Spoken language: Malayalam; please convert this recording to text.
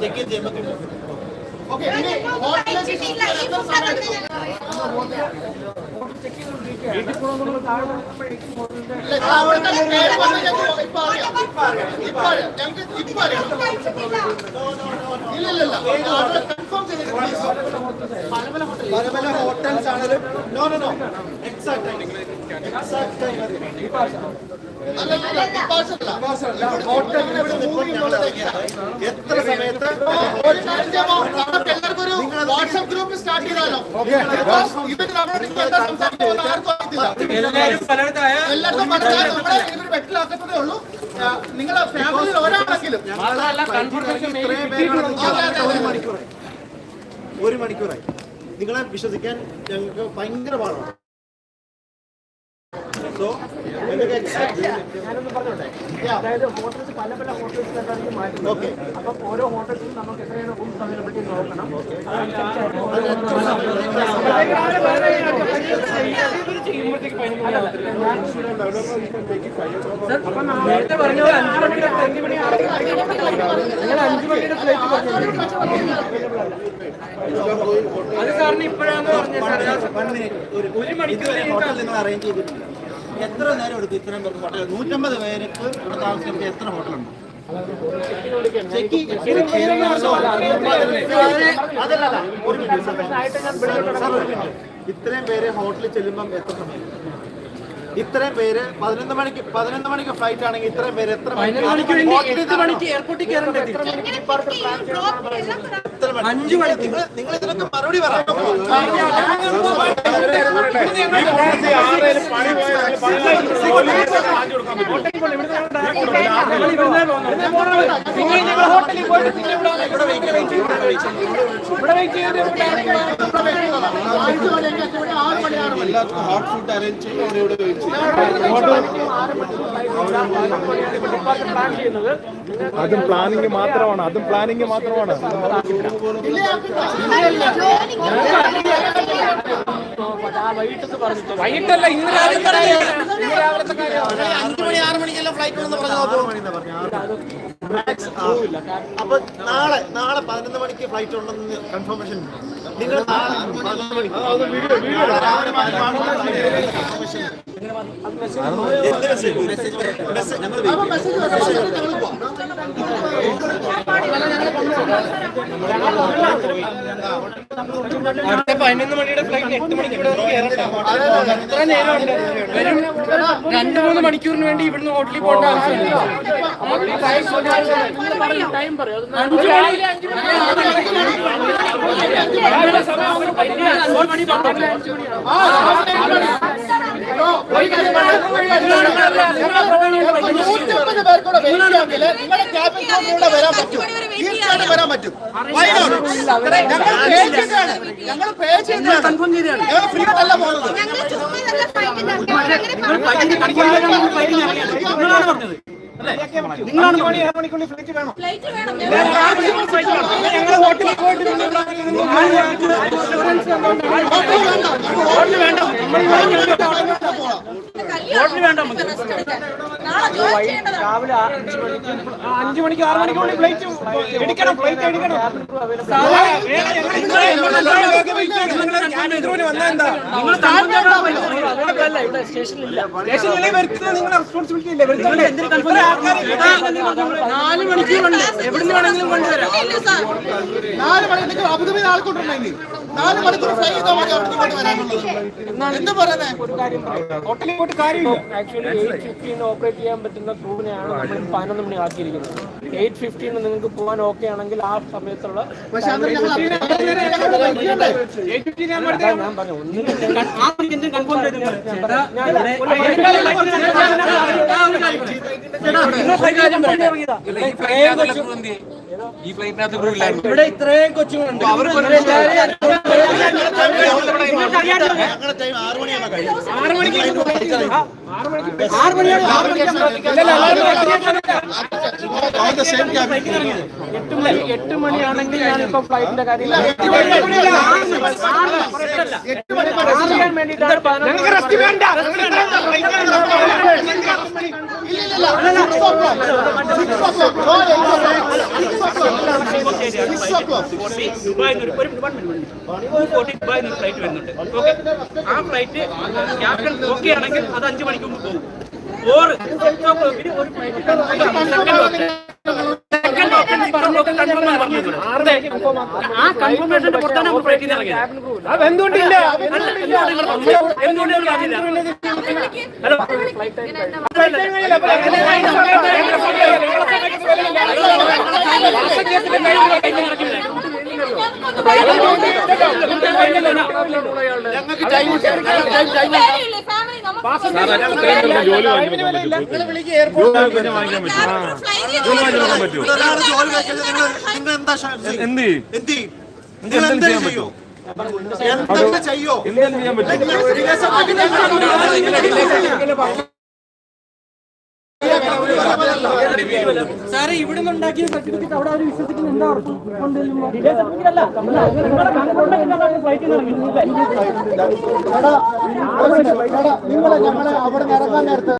ചെക്ക് ചെയ്യുമ്പോൾ കിട്ടും ഓക്കെ ഇനി പല പല ഹോട്ടൽസ് ആണെങ്കിലും no no no exact exact time എത്ര സമയത്ത്? ഒരു ഗ്രൂപ്പ് സ്റ്റാർട്ട് ചെയ്താലോ? മനസ്സിലായി വെട്ടിലാക്കത്തതേ ഉള്ളൂ. ആ, നിങ്ങളെ ഫാമിലിയിൽ ഒരാളെങ്കിലും ഇത്രയും പേരാണ് ഒരു മണിക്കൂറായി. നിങ്ങളെ വിശ്വസിക്കാൻ ഞങ്ങൾക്ക് ഭയങ്കര പാടാണ്. സോ ഞാനൊന്ന് പറഞ്ഞോട്ടെ? അതായത് ഹോട്ടൽസ് പല പല ഹോട്ടൽസ് മാറ്റി. ഓക്കെ അപ്പം ഓരോ ഹോട്ടൽസിലും നമുക്ക് എത്രയാണ് റൂംസ് അവൈലബിലിറ്റി നോക്കണം. ഇപ്പോഴാണ് ഒരു മണിക്കൂർ അറേഞ്ച് എത്ര നേരം എടുക്കും ഇത്രയും പേർക്ക് ഹോട്ടൽ നൂറ്റമ്പത് പേർക്ക് ഇവിടെ താമസിക്കുമ്പോൾ എത്ര ഹോട്ടലുണ്ട് അതല്ല ഒരു മിനിറ്റ്. ഇത്രയും പേര് ഹോട്ടലിൽ ചെല്ലുമ്പം എത്ര സമയം ഇത്രയും പേര് പതിനൊന്ന് മണിക്ക് പതിനൊന്ന് മണിക്ക് ഫ്ലൈറ്റ് ആണെങ്കിൽ ഇത്രയും പേര് എത്ര മണിക്ക് എയർപോർട്ടിൽ കയറണ്ടേ അഞ്ചു നിങ്ങൾ ഇതിനൊക്കെ മറുപടി എല്ലാവർക്കും ഹോട്ട് ഫുഡ് അറേഞ്ച് ചെയ്യും അവിടെ ഇവിടെ അതും പ്ലാനിങ് മാത്രമാണ് അതും പ്ലാനിങ് മാത്രമാണ് വൈകിട്ടല്ല ഇന്ന് രാവിലെ അഞ്ചു മണി ആറ് മണിക്കെല്ലാം ഫ്ലൈറ്റ് ഉണ്ടെന്ന് പറഞ്ഞു അപ്പൊ നാളെ നാളെ പതിനൊന്ന് മണിക്ക് ഫ്ലൈറ്റ് ഉണ്ടെന്ന് കൺഫർമേഷൻ നിങ്ങൾ നാളെ പതിനൊന്ന് രാവിലെ മണിയുടെ ഫ്ലൈറ്റ് മണിക്ക് എത്ര രണ്ട് മൂന്ന് മണിക്കൂറിന് വേണ്ടി ഇവിടുന്ന് ഹോട്ടലിൽ പോകേണ്ട ആവശ്യമില്ല അഞ്ച് മണി അഞ്ച് മണി നൂറ്റമ്പത് പേർക്കൂടെ വെയിറ്റ് ചെയ്യാമെങ്കിൽ നിങ്ങളുടെ ക്യാബിൻ ക്രൂവിലൂടെ വരാൻ പറ്റും തീർച്ചയായിട്ടും വരാൻ പറ്റും? ഞങ്ങൾ പേ ഞങ്ങൾ പേ ചെയ്തതാണ് ഞങ്ങൾ ഫ്രീ അല്ല പോകുന്നത്. നിങ്ങളാണ് മണിക്കുള്ളിൽ ഫ്ലൈറ്റ് വേണം. ഞങ്ങൾ ഹോട്ടലിൽ പോയിട്ട് ഹോട്ടലിൽ വേണ്ട കല്യാണം വേണ്ട. രാവിലെ അഞ്ച് മണിക്ക് അഞ്ചു മണിക്ക് ആറ് മണിക്കുള്ളിൽ ഫ്ലൈറ്റ് എടുക്കണം ഫ്ലൈറ്റ് എടുക്കണം സ്റ്റേഷനിലില്ല സ്റ്റേഷനിൽ വരുത്തുന്നത് നിങ്ങളുടെ റെസ്പോൺസിബിലിറ്റി ഇല്ല? വരുത്തുന്നത് എന്തിനു നാല് മണിക്കൂറുണ്ട് എവിടുന്ന് വേണമെങ്കിലും കൊണ്ടുവരാം ഇല്ല സാർ. നാല് മണി നിങ്ങൾ അബുദാബിയിൽ ആൾക്കൊണ്ടുണ്ടെങ്കിൽ നാല് മണിക്കൂർ ഫ്ലൈ ചെയ്താൽ മതി അവിടെ ഇങ്ങോട്ട് വരാനുള്ളത് എന്താ പറയുന്നേ? ഒരു കാര്യം പറയാം. ഹോട്ടലിൽ പോയിട്ട് കാര്യമില്ല. ആക്ച്വലി എയ്റ്റ് ഫിഫ്റ്റീന് ഓപ്പറേറ്റ് ചെയ്യാൻ പറ്റുന്ന ക്രൂവിനെയാണ് നമ്മൾ പതിനൊന്ന് മണി ആക്കിയിരിക്കുന്നത്. എയ്റ്റ് ഫിഫ്റ്റീന് നിങ്ങൾക്ക് പോകാൻ ഓക്കെ ആണെങ്കിൽ ആ സമയത്തുള്ള ഞാൻ പറഞ്ഞു ഒന്നും കൺഫേം না ഒന്നും ഇവിടെ ഇത്രയും കൊച്ചുങ്ങളുണ്ട് എട്ട് മണി എട്ട് മണിയാണെങ്കിൽ ഞാനിപ്പോ ഫ്ലൈറ്റിന്റെ കാര്യം വേണ്ടിയിട്ടാണ് ഫ്ലൈറ്റ് വരുന്നുണ്ട് ഓക്കെ ആ ഫ്ലൈറ്റ് ക്യാപ്റ്റൻ ഓക്കെ ആണെങ്കിൽ അത് അഞ്ചു മണിക്ക് മുമ്പ് പോകും. ഓർ ഒരു ഫ്ലൈറ്റ് കൺഫർമേഷന്റെ പുറത്താണ് നമ്മൾ ഫ്ലൈറ്റിൽ നിന്ന് ഇറങ്ങിയത് എന്തുകൊണ്ടില്ല അല്ല, എന്തുകൊണ്ട് നിങ്ങൾ പറഞ്ഞു? എന്തുകൊണ്ട് ഹലോ ഞങ്ങൾക്ക് ടൈം ടൈം ടൈം ഫാമിലി ജോലി വാങ്ങിക്കാൻ പറ്റുമോ എന്താ എന്ത്? നിങ്ങൾ എന്തെങ്കിലും ചെയ്യോ? എന്തെങ്കിലും ചെയ്യോ? എന്തെങ്കിലും ചെയ്യാൻ പറ്റും നിങ്ങൾ വിദേശത്തേക്ക് സാറേ ഇവിടെ നിന്ന് ഉണ്ടാക്കിയ സർട്ടിഫിക്കറ്റ് അവിടെ അവർ വിശ്വസിക്കുന്ന എന്താ അർത്ഥം? നിങ്ങളെ ഞങ്ങളെ അവിടെ ഇറങ്ങാൻ നേരത്ത്